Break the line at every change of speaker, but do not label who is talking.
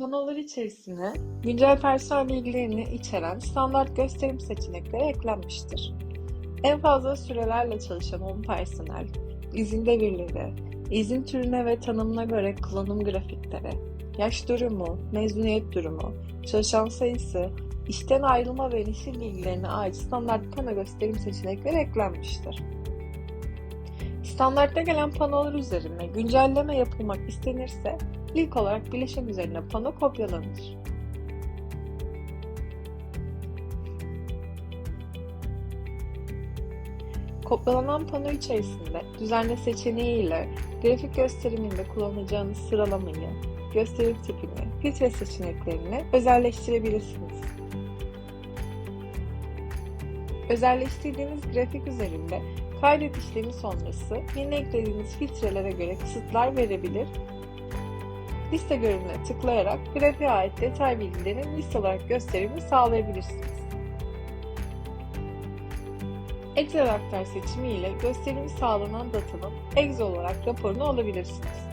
Panolar içerisine güncel personel bilgilerini içeren standart gösterim seçenekleri eklenmiştir. En fazla sürelerle çalışan 10 personel, izin devirleri, izin türüne ve tanımına göre kullanım grafikleri, yaş durumu, mezuniyet durumu, çalışan sayısı, işten ayrılma ve nesil bilgilerine ait standart pano gösterim seçenekleri eklenmiştir. Standartta gelen panolar üzerine güncelleme yapılmak istenirse ilk olarak bileşen üzerine pano kopyalanır. Kopyalanan pano içerisinde düzenle seçeneği ile grafik gösteriminde kullanacağınız sıralamayı, gösterim tipini, filtre seçeneklerini özelleştirebilirsiniz. Özelleştirdiğiniz grafik üzerinde kaydet işlemi sonrası yeni eklediğiniz filtrelere göre kısıtlar verebilir. Liste görünümüne tıklayarak grafiğe ait detay bilgilerin liste olarak gösterimini sağlayabilirsiniz. Excel aktar seçimi ile gösterimi sağlanan datanın Excel olarak raporunu alabilirsiniz.